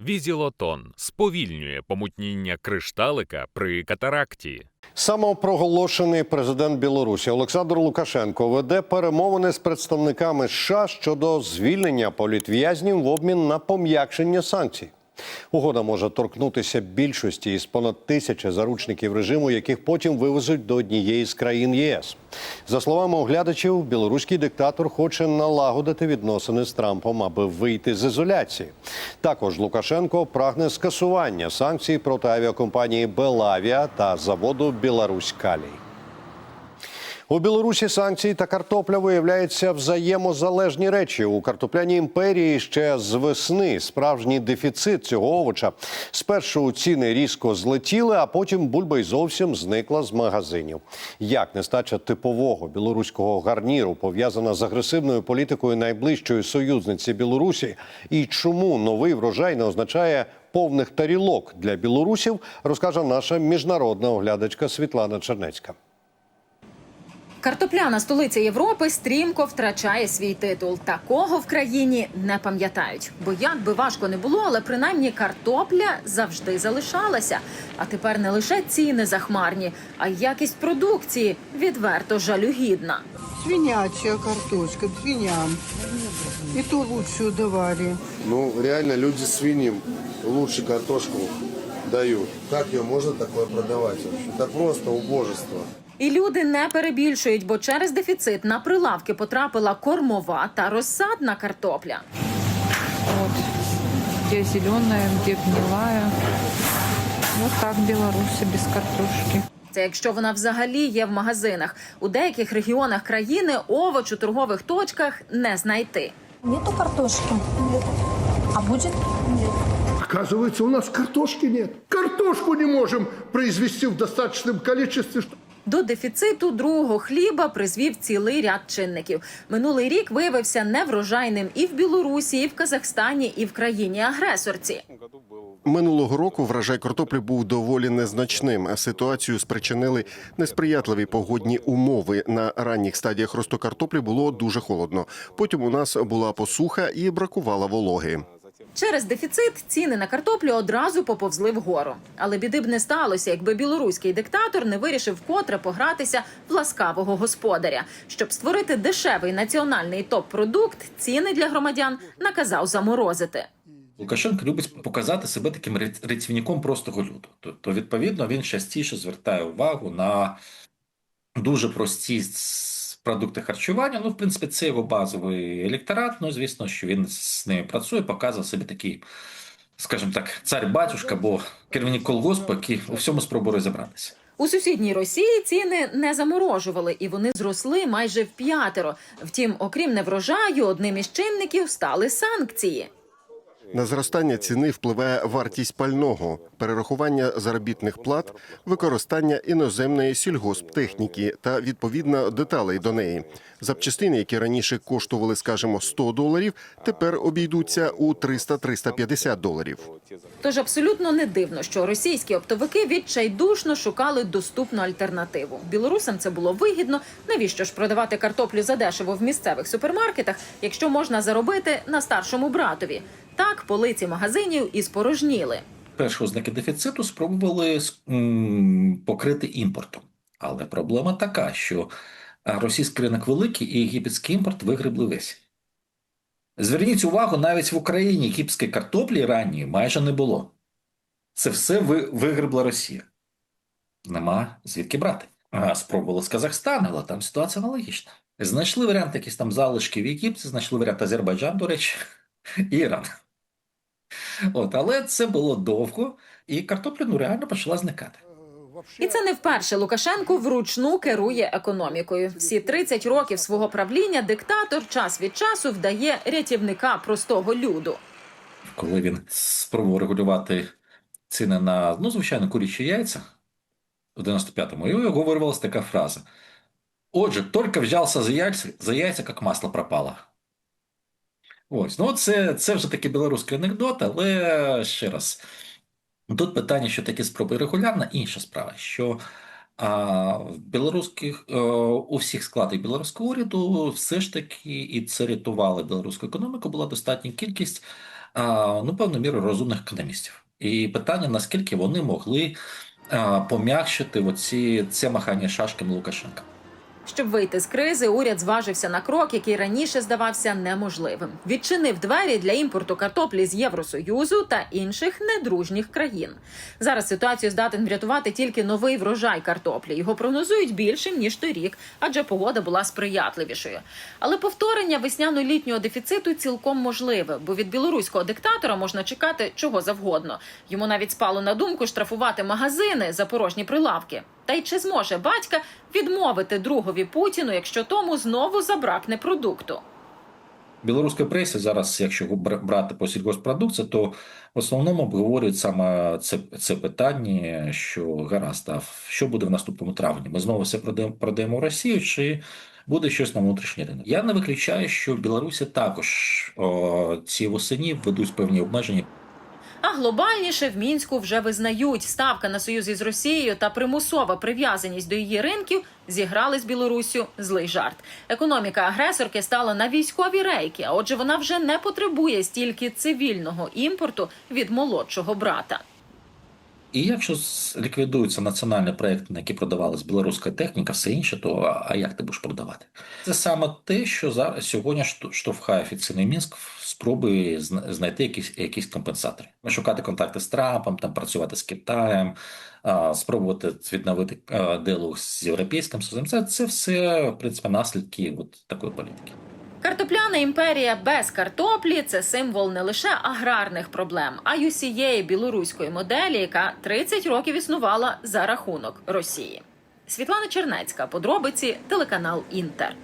Візілотон сповільнює помутніння кришталика при катаракті. Самопроголошений президент Білорусі Олександр Лукашенко веде перемовини з представниками США щодо звільнення політв'язнів в обмін на пом'якшення санкцій. Угода може торкнутися більшості із понад тисячі заручників режиму, яких потім вивезуть до однієї з країн ЄС. За словами оглядачів, білоруський диктатор хоче налагодити відносини з Трампом, аби вийти з ізоляції. Також Лукашенко прагне скасування санкцій проти авіакомпанії Белавія та заводу Білорусь Калій. У Білорусі санкції та картопля виявляються взаємозалежні речі. У картопляній імперії ще з весни справжній дефіцит цього овоча. Спершу ціни різко злетіли, а потім бульба й зовсім зникла з магазинів. Як нестача типового білоруського гарніру пов'язана з агресивною політикою найближчої союзниці Білорусі, і чому новий врожай не означає повних тарілок для білорусів, розкаже наша міжнародна оглядачка Світлана Чернецька. Картопляна столиця Європи стрімко втрачає свій титул. Такого в країні не пам'ятають. Бо як би важко не було, але принаймні картопля завжди залишалася. А тепер не лише ціни захмарні, а й якість продукції відверто жалюгідна. Свинячья картошка, свиням. И то лучшую давали. Ну, реально, люди свиньям лучше картошку дают. Как ее можно такое продавать вообще? Это просто убожество. І люди не перебільшують, бо через дефіцит на прилавки потрапила кормова та розсадна картопля. Вот. Где зеленая, где гнилая. Вот так в Беларуси без картошки. Це якщо вона взагалі є в магазинах. У деяких регіонах країни овоч у торгових точках не знайти. Нету картошки. А будет? Оказывается, у нас картошки нет. Картошку не можем произвести в достаточном количестве. До дефіциту другого хліба призвів цілий ряд чинників. Минулий рік виявився неврожайним і в Білорусі, і в Казахстані, і в країні агресорці. Минулого року врожай картоплі був доволі незначним. Ситуацію спричинили несприятливі погодні умови. На ранніх стадіях росту картоплі було дуже холодно. Потім у нас була посуха і бракувало вологи. Через дефіцит ціни на картоплю одразу поповзли вгору. Але біди б не сталося, якби білоруський диктатор не вирішив вкотре погратися в ласкавого господаря. Щоб створити дешевий національний топ-продукт, ціни для громадян наказав заморозити. Лукашенко любить показати себе таким рятівником простого люду. То, то відповідно він частіше звертає увагу на дуже прості продукти харчування. Ну, в принципі, це його базовий електорат. Ну, звісно, що він з ними працює, показує себе такий, скажімо так, цар-батюшка або керівник колгоспу, який у всьому спробує розібратися. У сусідній Росії ціни не заморожували, і вони зросли майже в п'ятеро. Втім, окрім неврожаю, одним із чинників стали санкції. На зростання ціни впливає вартість пального, перерахування заробітних плат, використання іноземної сільгосптехніки та відповідно деталей до неї. Запчастини, які раніше коштували, скажімо, 100 доларів, тепер обійдуться у 300-350 доларів. Тож абсолютно не дивно, що російські оптовики відчайдушно шукали доступну альтернативу. Білорусам це було вигідно. Навіщо ж продавати картоплю задешево в місцевих супермаркетах, якщо можна заробити на старшому братові? Так полиці магазинів і спорожніли. Перші ознаки дефіциту спробували покрити імпортом. Але проблема така, що російський ринок великий і єгипетський імпорт вигребли весь. Зверніть увагу, навіть в Україні єгипетської картоплі ранньої майже не було. Це все ви- вигребла Росія. Нема звідки брати. А, спробували з Казахстану, але там ситуація аналогічна. Знайшли варіант якісь там залишки в Єгипті, знайшли варіант Азербайджан, до речі, і Іран. От, але це було довго, і картопля ну реально почала зникати. І це не вперше Лукашенко вручну керує економікою. Всі 30 років свого правління диктатор час від часу вдає рятівника простого люду. Коли він спробував регулювати ціни на ну, звичайно, курячі яйця в 95-му, і його вирвалася така фраза: Отже, тільки взявся за яйця, за яйця, як масло пропало. Ось, ну це, це вже такий білоруський анекдот, але ще раз. Тут питання, що такі спроби регулярно, інша справа, що а, в білоруських е, у всіх складах білоруського уряду все ж таки і це рятувало білоруську економіку, була достатня кількість а, ну, певною мірою розумних економістів. І питання, наскільки вони могли а, пом'якшити оці, це махання шашками Лукашенка. Щоб вийти з кризи, уряд зважився на крок, який раніше здавався неможливим. Відчинив двері для імпорту картоплі з Євросоюзу та інших недружніх країн. Зараз ситуацію здатен врятувати тільки новий врожай картоплі. Його прогнозують більшим ніж торік, адже погода була сприятливішою. Але повторення весняно-літнього дефіциту цілком можливе, бо від білоруського диктатора можна чекати чого завгодно. Йому навіть спало на думку штрафувати магазини за порожні прилавки. Та й чи зможе батька відмовити другові Путіну, якщо тому знову забракне продукту? В білоруській пресі зараз, якщо брати по сільгоспродукції, то в основному обговорюють саме це, це питання, що гаразд, а що буде в наступному травні? Ми знову все продаємо, продаємо в Росію, чи буде щось на внутрішній ринок? Я не виключаю, що в Білорусі також о, ці восені введуть певні обмеження А глобальніше в мінську вже визнають ставка на союз із Росією та примусова прив'язаність до її ринків зіграли з Білоруссю злий жарт. Економіка агресорки стала на військові рейки. А отже, вона вже не потребує стільки цивільного імпорту від молодшого брата. І якщо ліквідуються національні проекти, на які продавалась білоруська техніка, все інше, то а- як ти будеш продавати? Це саме те, що зараз сьогодні штовхає офіційний мінськ в спроби знайти якісь, якісь компенсатори. Шукати контакти з Трампом, там працювати з Китаєм, спробувати відновити діалог з європейським союзом. Це, це все в принципі наслідки от такої політики. Картопляна імперія без картоплі це символ не лише аграрних проблем, а й усієї білоруської моделі, яка 30 років існувала за рахунок Росії. Світлана Чернецька, подробиці, телеканал Інтер.